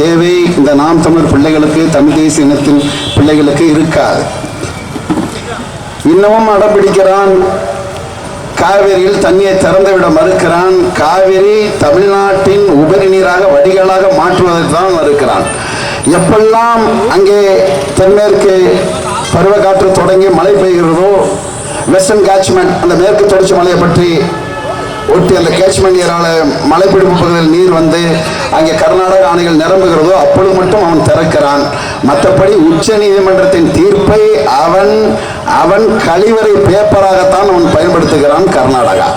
தேவை இந்த நாம் தமிழர் பிள்ளைகளுக்கு தமிழ் தேசிய இனத்தின் பிள்ளைகளுக்கு இருக்காது. இன்னமும் அடம்பிடிக்கிறான். காவிரியில் தண்ணியை திறந்துவிட மறுக்கிறான். காவிரி தமிழ்நாட்டின் உபரி நீராக வடிகளாக மாற்றுவதற்கு தான் மறுக்கிறான். எப்பெல்லாம் அங்கே தென்மேற்கு பருவக்காற்று தொடங்கி மழை பெய்கிறதோ வெஸ்டர்ன் கேட்ச்மெண்ட் அந்த மேற்கு தொடர்ச்சி மலையை பற்றி ஒட்டி அந்த கேட்ச்மெண்ட் ஏரால மலைப்பிடிப்பு பகுதியில் நீர் வந்து அங்கே கர்நாடக ஆணைகள் நிரம்புகிறதோ அப்பொழுது மட்டும் அவன் திறக்கிறான். மற்றபடி உச்ச நீதிமன்றத்தின் தீர்ப்பை அவன் அவன் கழிவறை பேப்பராகத்தான் அவன் பயன்படுத்துகிறான் கர்நாடகா.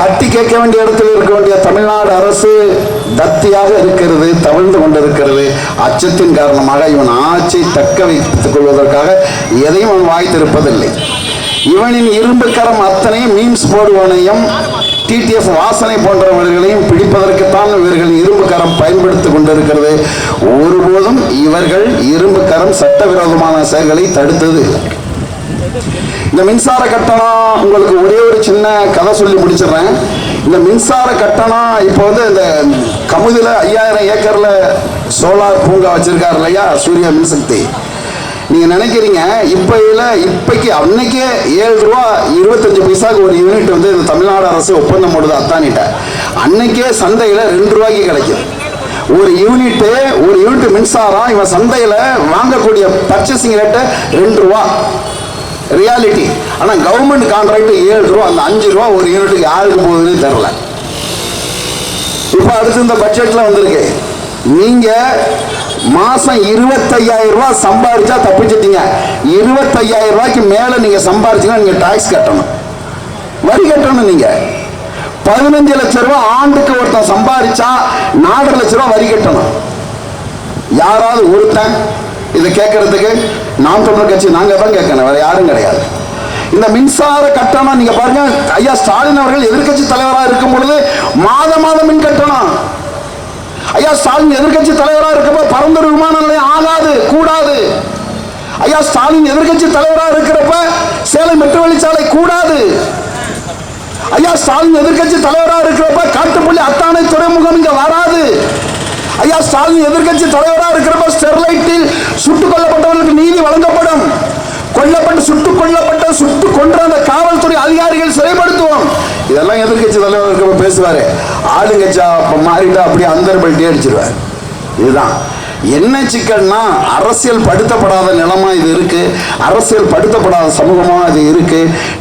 தட்டி கேட்க வேண்டிய இடத்தில் இருக்க வேண்டிய தமிழ்நாடு அரசு தத்தியாக இருக்கிறது தவிழ்ந்து கொண்டிருக்கிறது. அச்சத்தின் காரணமாக இவன் ஆட்சியை தக்க வைத்துக் கொள்வதற்காக எதையும் அவன் வாய்த்திருப்பதில்லை. இவனின் இரும்பு கரம் அத்தனை மீன்ஸ் போடுவனையும் டிடிஎஃப் வாசனை போன்றவர்களையும் பிடிப்பதற்குத்தான் இவர்கள் இரும்பு கரம் பயன்படுத்தி கொண்டிருக்கிறது. ஒருபோதும் இவர்கள் இரும்பு கரம் சட்டவிரோதமான செயல்களை தடுத்தது. இந்த மின்சார கட்டணம் உங்களுக்கு ஒரே ஒரு சின்ன கதை சொல்லி முடிச்சிடுறேன். இந்த மின்சார கட்டணம் இப்போ வந்து இந்த கமுதில் ஐயாயிரம் ஏக்கரில் சோலார் பூங்கா வச்சிருக்காரு இல்லையா? சூரிய மின்சக்தி. நீங்கள் நினைக்கிறீங்க இப்ப இல்ல இப்பைக்கு அன்னைக்கே ஏழு ரூபா இருபத்தஞ்சு பைசாவுக்கு ஒரு யூனிட் வந்து இந்த தமிழ்நாடு அரசு ஒப்பந்தம் போடுது அத்தானிட்ட. அன்னைக்கே சந்தையில் ரெண்டு ரூபாய்க்கு கிடைக்கும். ஒரு யூனிட்டு ஒரு யூனிட் மின்சாரம் இவன் சந்தையில் வாங்கக்கூடிய பர்ச்சேசிங் ரேட்டு ரெண்டு ரூபா. ரியாலிட்டி ஆனால் கவர்மெண்ட் கான்ட்ராக்ட் ஏழு ரூபா அந்த அஞ்சு ரூபா ஒரு யூனிட்டுக்கு யாருக்கு போகுதுன்னு தெரில இப்போ அடுத்து இந்த பட்ஜெட்டில் வந்திருக்கு. நீங்கள் மாசம் இருபத்தையாயிரம் ரூபாய் சம்பாதிச்சா தப்பிச்சிட்டீங்க. இருபத்தையாயிரம் ரூபாய்க்கு மேல நீங்க சம்பாதிச்சீங்கன்னா நீங்க டாக்ஸ் கட்டணும். வரி கட்டணும் நீங்க. பதினஞ்சு லட்சம் ரூபாய் ஆண்டுக்கு ஒருத்தன் சம்பாதிச்சா நாலரை லட்சம் ரூபாய் வரி கட்டணும். யாராவது ஒருத்தன் இதை கேட்கறதுக்கு நாம் தமிழர் கட்சி நாங்க தான் கேட்கணும் வேற யாரும் கிடையாது. இந்த மின்சார கட்டணம் நீங்க பாருங்க ஐயா ஸ்டாலின் அவர்கள் எதிர்க்கட்சி தலைவராக இருக்கும் பொழுது மாத மாதம் ஐயா ஸ்டாலின் எதிர்க்கட்சி தலைவராக இருக்கப்ப பரந்தூர் விமான நிலையம் ஆகாது கூடாது. ஐயா ஸ்டாலின் எதிர்கட்சி தலைவராக இருக்கிறப்ப சேலம் மெட்டு வழிச்சாலை கூடாது. ஐயா ஸ்டாலின் எதிர்க்கட்சி தலைவராக இருக்கிறப்ப காட்டுப்பள்ளி அத்தானை துறைமுகம் இங்க வராது. ஐயா ஸ்டாலின் எதிர்க்கட்சி தலைவராக இருக்கிறப்ப ஸ்டெர்லைட்டில் சுட்டுக் கொல்லப்பட்டவர்களுக்கு நீதி வழங்கப்படும். கொல்லப்பட்டு சுட்டுக் கொல்லப்பட்ட சுட்டு கொன்ற அந்த காவல்துறை அதிகாரிகள் சிறைப்படுத்துவோம் இதெல்லாம் எதிர்க்கட்சி தலைவர் இருக்கிறப்ப பேசுவாரு. ஆளுங்கட்சா மாறிட்டா அப்படியே அந்தர் பல்ட்டி அடிச்சிருவார். இதுதான். என்ன சிக்கல்னா அரசியல் படுத்தப்படாத நிலமா இது இருக்கு. அரசியல் படுத்தப்படாத சமூகமா இது இருக்கு.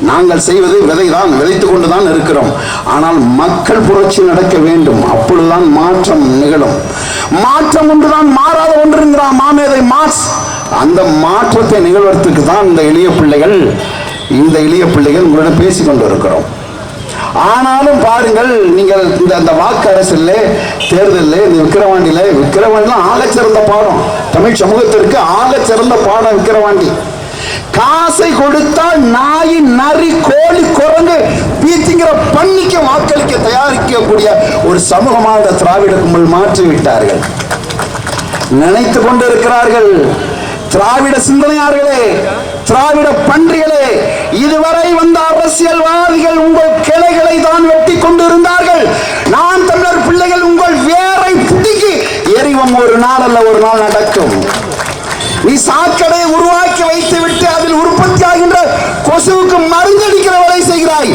நாங்கள் செய்வது விதைதான் விதைத்து கொண்டு தான் இருக்கிறோம். ஆனால் மக்கள் புரட்சி நடக்க வேண்டும். அப்பொழுதுதான் மாற்றம் நிகழும். மாற்றம் ஒன்றுதான் மாறாத ஒன்றுங்கிறான் மாமேதை மாஸ் அந்த மாற்றத்தை நிகழ்வதற்கு தான் இந்த எளிய பிள்ளைகள் இந்த எளிய பிள்ளைகள் உங்களிடம் பேசிக் கொண்டு இருக்கிறோம் ஆனாலும் பாருங்கள் நீங்கள் இந்த அந்த வாக்கு அரசில் தேர்தலில் இந்த விக்கிரவாண்டியில் விக்கிரவாண்டிலாம் ஆகச் சிறந்த பாடம். தமிழ் சமூகத்திற்கு ஆகச் சிறந்த பாடம் விக்கிரவாண்டி. காசை கொடுத்தால் நாய் நரி கோழி குரங்கு பீத்திங்கிற பண்ணிக்க வாக்களிக்க தயாரிக்கக்கூடிய ஒரு சமூகமாக திராவிட கும்பல் மாற்றி விட்டார்கள் நினைத்து கொண்டிருக்கிறார்கள் திராவிட சிந்தனையார்களே திராவிட பன்றிகளே இதுவரை வந்த அரசியல்வாதி உங்கள் கிளைகளை தான் வெட்டி கொண்டிருந்தார்கள் நான் தமிழர் பிள்ளைகள் உங்கள் வேரை புடுங்கி எரிவம் ஒரு நாள் ஒரு நாள் நடக்கும். நீ சாக்கடை உருவாக்கி வைத்து விட்டு அதில் உற்பத்தி ஆகின்ற கொசுவுக்கு மருந்தடிக்கிற வேலை செய்கிறாய்.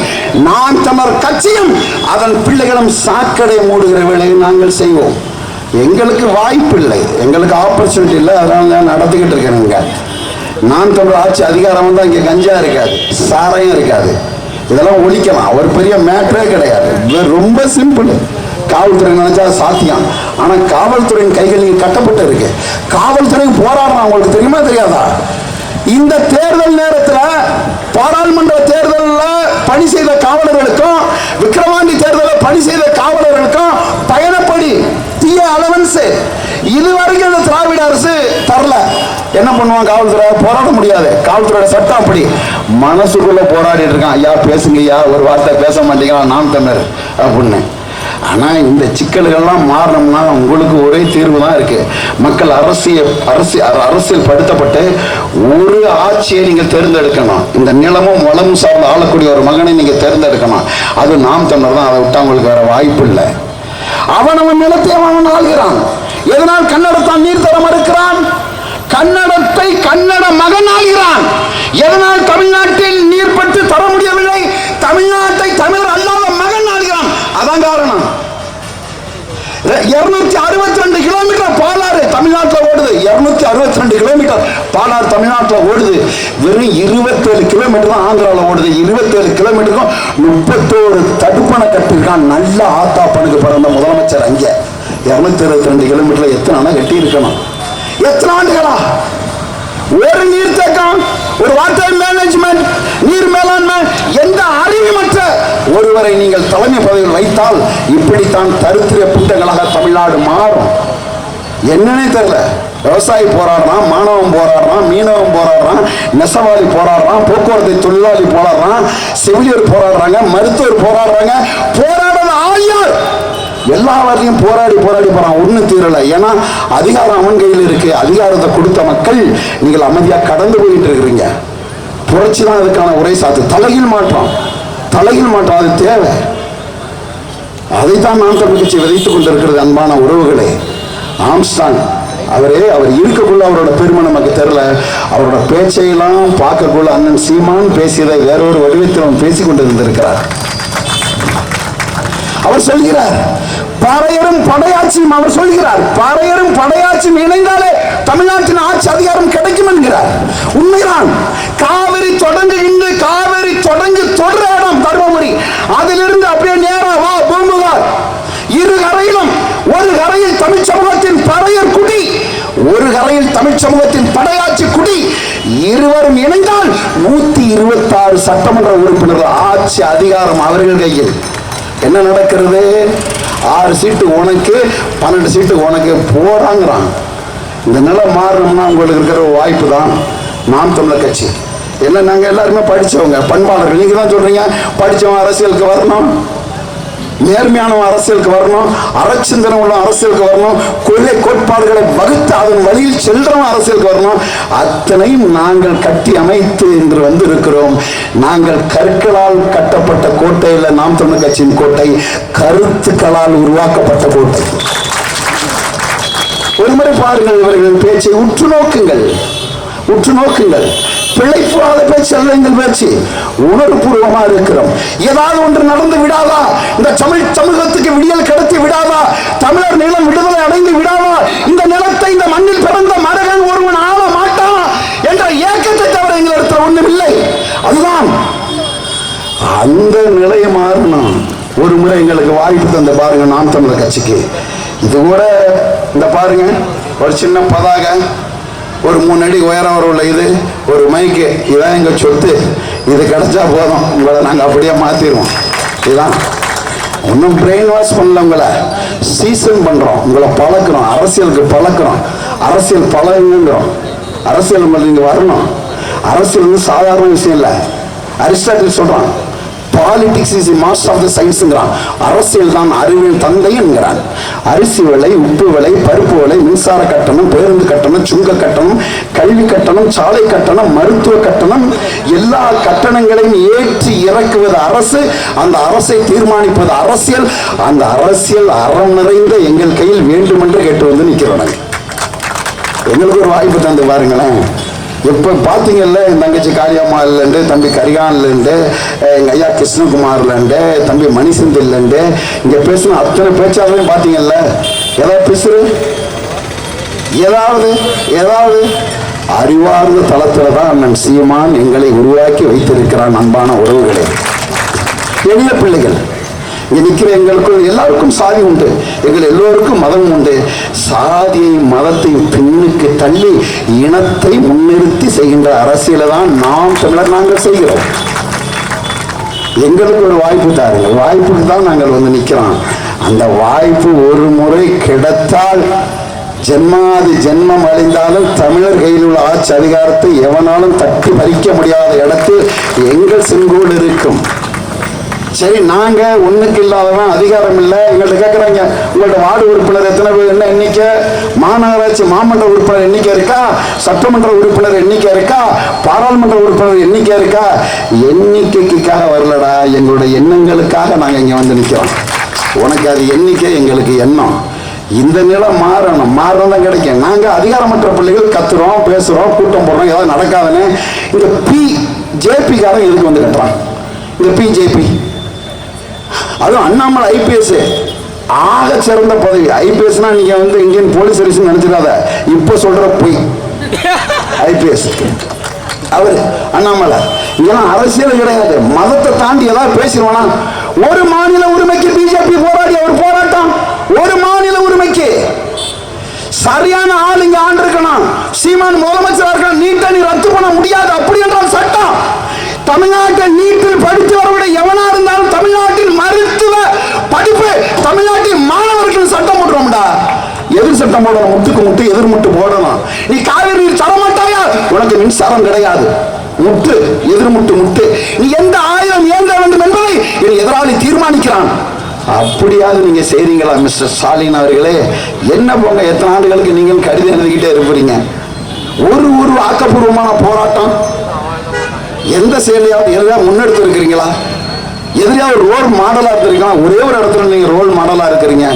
நான் தமர் கட்சியும் அதன் பிள்ளைகளும் சாக்கடை மூடுகிற வேலையை நாங்கள் செய்வோம். எங்களுக்கு வாய்ப்பு இல்லை. எங்களுக்கு ஆப்பர்ச்சுனிட்டி இல்லை. அதனால நான் நடத்திக்கிட்டு இருக்கேன் இங்க. நான் தமிழ் ஆட்சி அதிகாரம் தான் இங்கே கஞ்சா இருக்காது. சாரையும் இருக்காது. இதெல்லாம் ஒழிக்கலாம். ஒரு பெரிய மேட்டரே கிடையாது. இது ரொம்ப சிம்பிள் காவல்துறை நினைச்சா சாத்தியம். ஆனால் காவல்துறையின் கைகள் நீங்கள் கட்டப்பட்டு இருக்கு காவல்துறை போராடுறான் உங்களுக்கு தெரியுமா தெரியாதா? இந்த தேர்தல் நேரத்தில் பாராளுமன்ற தேர்தலில் பணி செய்த காவலர்களுக்கும் விக்கிரவாண்டி தேர்தலில் பணி செய்த காவலர்களுக்கும் பயணப்படி தீய அலவன்ஸ் இதுவரைக்கும் இந்த திராவிட அரசு தரல. என்ன பண்ணுவான் காவல்துறை? போராட முடியாது. காவல்துறையோட சட்டம் அப்படி. மனசுக்குள்ள போராடிட்டு இருக்கான். ஐயா பேசுங்க ஐயா ஒரு வார்த்தை பேச மாட்டேங்கிறான் நாம் தமிழர். அப்படின்னு. ஆனா இந்த சிக்கல்கள்லாம் மாறணும்னா உங்களுக்கு ஒரே தீர்வு தான் இருக்கு. மக்கள் அரசியல் அரசு அரசியல் படுத்தப்பட்டு ஒரு ஆட்சியை நீங்க தேர்ந்தெடுக்கணும். இந்த நிலமும் வளமும் சார்ந்து ஆளக்கூடிய ஒரு மகனை நீங்க தேர்ந்தெடுக்கணும். அது நாம் தமிழர் தான். அதை விட்டா உங்களுக்கு வேற வாய்ப்பு இல்லை. அவனவன் நிலத்தை அவன் ஆள்கிறான். எதனால் கன்னடத்தான் நீர் தர மறுக்கிறான்? கன்னடத்தை கன்னட மகன் ஆள்கிறான். எதனால் தமிழ்நாட்டில் ஓடுது. இரநூத்தி அறுபத்தி ரெண்டு கிலோமீட்டர் பாலாறு தமிழ்நாட்டில் ஓடுது. வெறும் இருபத்தேழு கிலோமீட்டர் தான் ஆந்திராவில் ஓடுது. இருபத்தேழு கிலோமீட்டருக்கும் முப்பத்தோரு தடுப்பணை கட்டியிருக்கான். நல்ல ஆத்தாப்பனுக்கு பிறந்த முதலமைச்சர் அங்கே. இருநூத்தி அறுபத்தி ரெண்டு கிலோமீட்டர்ல எத்தனை ஆனால் கட்டி இருக்கணும் எத்தனை ஆண்டுகளா? ஒரு நீர்த்தேக்கம் ஒரு வாட்டர் மேனேஜ்மெண்ட் நீர் மேலாண்மை எந்த அறிவுமற்ற ஒருவரை நீங்கள் தலைமை பதவியில் வைத்தால் இப்படித்தான் தருத்திர புட்டங்களாக தமிழ்நாடு மாறும். என்னன்னே தெரியல. விவசாயி போராடுறான் மாணவன் போராடுறான் மீனவன் போராடுறான் நெசவாளி போராடுறான் போக்குவரத்து தொழிலாளி போராடுறான் செவிலியர் போராடுறாங்க மருத்துவர் போராடுறாங்க போராடுற ஆயர் எல்லா வரலையும் போராடி போராடி போறான் ஒண்ணு தீரல ஏன்னா அதிகாரம் அவன் கையில் இருக்கு. அதிகாரத்தை கொடுத்த மக்கள் நீங்கள் அமைதியா கடந்து போயிட்டு இருக்கிறீங்க. புரட்சி தான் அதுக்கான உரை சாத்து. தலையில் மாற்றம். தலையில் மாற்றம் அது தேவை. அதைத்தான் நான் தமிழ் கட்சி விதைத்துக் கொண்டிருக்கிறது அன்பான உறவுகளே. ஆம்ஸ்டாங். அவரே அவர் இருக்கக்குள்ள அவரோட பெருமை நமக்கு தெரில அவரோட பேச்சையெல்லாம் பார்க்கக்குள்ள அண்ணன் சீமான் பேசியதை வேறொரு வடிவத்தில் அவன் பேசிக் கொண்டிருந்திருக்கிறார். அவர் சொல்கிறார் பறையரும் படையாட்சியும் அவர் சொல்கிறார் பறையரும் படையாட்சியும் இணைந்தாலே தமிழ்நாட்டின் ஆட்சி அதிகாரம் கிடைக்கும் என்கிறார். உண்மைதான் காவிரி தொடங்கு இன்று காவிரி தொடங்கு தொடர இடம் தருமபுரி. அதிலிருந்து அப்படியே நேரா வா பூம்புகார். இரு கரையிலும் ஒரு கரையில் தமிழ்ச்சி பறையர் குடி. ஒரு கரையில் தமிழ் சமூகத்தின் படையாட்சி குடி. இருவரும் இணைந்தால் நூத்தி இருபத்தி ஆறு சட்டமன்ற உறுப்பினர்கள் ஆட்சி அதிகாரம் அவர்கள் கையில். என்ன நடக்கிறது? ஆறு சீட்டு உனக்கு பன்னெண்டு சீட்டு உனக்கு போறாங்கிறாங்க இந்த நிலை மாறணும்னா உங்களுக்கு இருக்கிற வாய்ப்பு தான். நாம் தமிழர் கட்சி. என்ன நாங்கள் எல்லாருமே படித்தவங்க பண்பாளர்கள். நீங்கள் தான் சொல்கிறீங்க படித்தவன் அரசியலுக்கு வரணும். நேர்மையான அரசியலுக்கு வரணும் அறச்சிந்தனம் உள்ள அரசியலுக்கு வரணும் கொள்கை கோட்பாடுகளை வகுத்து அதன் வழியில் செல்றவன் அரசியலுக்கு வரணும். அத்தனையும் நாங்கள் கட்டி அமைத்து என்று வந்திருக்கிறோம். நாங்கள் கற்களால் கட்டப்பட்ட கோட்டையில் நாம் தமிழ் கட்சியின் கோட்டை. கருத்துக்களால் உருவாக்கப்பட்ட கோட்டை. ஒருமுறை பாருங்கள் இவர்களின் பேச்சை உற்று நோக்குங்கள். உற்று நோக்குங்கள். பிழைப்புறாத பேச்சு அல்ல எங்கள் பேச்சு. உணர்வுபூர்வமா இருக்கிறோம். ஏதாவது ஒன்று நடந்து விடாதா? இந்த தமிழ் சமூகத்துக்கு விடியல் கிடைத்து விடாதா? தமிழர் நிலம் விடுதலை அடைந்து விடாதா? இந்த நிலத்தை இந்த மண்ணில் பிறந்த மரகன் ஒருவன் ஆள மாட்டான்? என்ற ஏக்கத்தை தவிர எங்களிடத்தில் ஒன்றும் இல்லை. அதுதான். அந்த நிலையை மாறணும். ஒரு முறை எங்களுக்கு வாய்ப்பு தந்த பாருங்க நாம் தமிழர் கட்சிக்கு. இது கூட இந்த பாருங்க ஒரு சின்ன பதாக ஒரு மூணு அடி உயரம் உள்ள இது ஒரு மைக்கு இதான் எங்கள் சொத்து. இது கிடைச்சா போதும். உங்களை நாங்கள் அப்படியே மாற்றிடுவோம் இதுதான். ஒன்றும் பிரெயின் வாஷ் பண்ணல உங்களை சீசன் பண்ணுறோம் உங்களை பழக்கிறோம். அரசியலுக்கு பழக்கிறோம். அரசியல் பழகுங்கிறோம். அரசியல் உங்களை நீங்க வரணும். அரசியல் வந்து சாதாரண விஷயம் இல்லை. அரிஸ்டாட்டில் சொல்கிறான் politics is master of the சயின்ஸ்ங்கிறான் அரசியல் தான் அறிவின் தந்தை என்கிறான். அரிசி விலை உப்பு விலை பருப்பு விலை மின்சார கட்டணம் பேருந்து கட்டணம் சுங்க கட்டணம் கல்வி கட்டணம் சாலை கட்டணம் மருத்துவ கட்டணம் எல்லா கட்டணங்களையும் ஏற்றி இறக்குவது அரசு. அந்த அரசை தீர்மானிப்பது அரசியல். அந்த அரசியல் அறம் நிறைந்த எங்கள் கையில் வேண்டுமென்று கேட்டு வந்து நிற்கிறோம் எங்களுக்கு ஒரு வாய்ப்பு தந்து பாருங்களேன். இப்போ பார்த்தீங்கல்ல என் தங்கச்சி காளியம்மா தம்பி கரிகான்லேருந்து எங்கள் ஐயா கிருஷ்ணகுமார்லேருந்து தம்பி மணிசந்தில்லேருந்து இங்கே பேசின அத்தனை பேச்சாளரையும் பார்த்தீங்கல்ல ஏதாவது பேசுரு ஏதாவது ஏதாவது? அறிவார்ந்த தளத்தில் தான் அண்ணன் சீமான் எங்களை உருவாக்கி வைத்திருக்கிறான் அன்பான உறவுகளே. எளிய பிள்ளைகள் இங்கே நிற்கிற எங்களுக்கும் எல்லாருக்கும் சாதி உண்டு. எங்கள் எல்லோருக்கும் மதம் உண்டு. சாதியை மதத்தை பின்னுக்கு தள்ளி இனத்தை முன்னிறுத்தி செய்கின்ற அரசியலை தான் நாம் தமிழர் நாங்கள் செய்கிறோம். எங்களுக்கு ஒரு வாய்ப்பு தாருங்க. வாய்ப்புக்கு தான் நாங்கள் வந்து நிற்கிறோம். அந்த வாய்ப்பு ஒரு முறை கிடைத்தால் ஜென்மாதி ஜென்மம் அழிந்தாலும் தமிழர் கையில் உள்ள ஆட்சி அதிகாரத்தை எவனாலும் தட்டி பறிக்க முடியாத இடத்தில் எங்கள் செங்கோடு இருக்கும். சரி நாங்க ஒண்ணுக்கு இல்லாதவன் அதிகாரம் இல்லை. எங்கள்கிட்ட கேட்குறாங்க உங்கள்ட்ட வார்டு உறுப்பினர் எத்தனை பேர் என்ன எண்ணிக்கை? மாநகராட்சி மாமன்ற உறுப்பினர் எண்ணிக்கை இருக்கா? சட்டமன்ற உறுப்பினர் எண்ணிக்கை இருக்கா? பாராளுமன்ற உறுப்பினர் எண்ணிக்கை இருக்கா? எண்ணிக்கைக்காக வரலடா. எங்களுடைய எண்ணங்களுக்காக நாங்க இங்க வந்து நிற்கிறோம் உனக்கு அது எண்ணிக்கை எங்களுக்கு எண்ணம். இந்த நிலை மாறணும். மாறணும் தான் கிடைக்கும். நாங்க அதிகாரமற்ற பிள்ளைகள் கத்துறோம் பேசுறோம் கூட்டம் போடுறோம். ஏதாவது நடக்காதுன்னு இந்த பி ஜேபிக்காரன் எதுக்கு வந்து கட்டுறான் இந்த பிஜேபி அதுவும் அண்ணாமலை ஐபிஎஸ் ஆக சிறந்த பதவி. ஐபிஎஸ்னா நீங்க வந்து இந்தியன் போலீஸ் சர்வீஸ் நினைச்சிடாத. இப்ப சொல்ற பொய். ஐபிஎஸ் அவர் அண்ணாமலை. இதெல்லாம் அரசியல் கிடையாது. மதத்தை தாண்டி ஏதாவது பேசிடுவானா? ஒரு மாநில உரிமைக்கு பிஜேபி போராடி அவர் போராட்டம். ஒரு மாநில உரிமைக்கு. சரியான ஆள் இங்க ஆண்டிருக்கணும் சீமான் முதலமைச்சரா இருக்கணும். நீட்டை நீ ரத்து பண்ண முடியாது. அப்படி என்றால் சட்டம். தமிழ்நாட்டை நீ சட்டம் போடலாம் முட்டுக்கு முட்டு எதிர் போடலாம். நீ காவிரி நீர் தர மாட்டாயா? உனக்கு மின்சாரம் கிடையாது. முட்டு எதிர்முட்டு முட்டு நீ எந்த ஆயுதம் ஏந்த வேண்டும் என்பதை என் எதிராளி தீர்மானிக்கிறான். அப்படியாவது நீங்க செய்றீங்களா மிஸ்டர் ஸ்டாலின் அவர்களே? என்ன போங்க எத்தனை ஆண்டுகளுக்கு நீங்கள் கடிதம் எழுதிக்கிட்டே இருப்பீங்க? ஒரு ஒரு ஆக்கப்பூர்வமான போராட்டம். எந்த செயலையாவது எதாவது முன்னெடுத்து இருக்கிறீங்களா எதிரியாவது ரோல் மாடலா இருக்கிறீங்களா ஒரே ஒரு இடத்துல நீங்க ரோல் மாடலா இருக்கிறீங்க.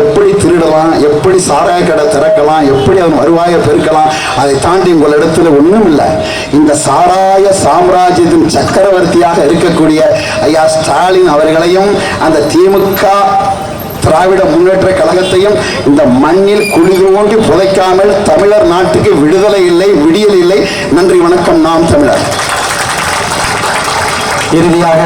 எப்படி திருடலாம் எப்படி சாராய கடை திறக்கலாம் எப்படி அவன் வருவாயை பெருக்கலாம் அதை தாண்டி உங்கள் இடத்துல ஒண்ணும் இல்லை. இந்த சாராய சாம்ராஜ்யத்தின் சக்கரவர்த்தியாக இருக்கக்கூடிய ஐயா ஸ்டாலின் அவர்களையும் அந்த திமுக திராவிட முன்னேற்ற கழகத்தையும் இந்த மண்ணில் குழி தோண்டி புதைக்காமல் தமிழர் நாட்டுக்கு விடுதலை இல்லை விடியல் இல்லை. நன்றி வணக்கம். நாம் தமிழர். இறுதியாக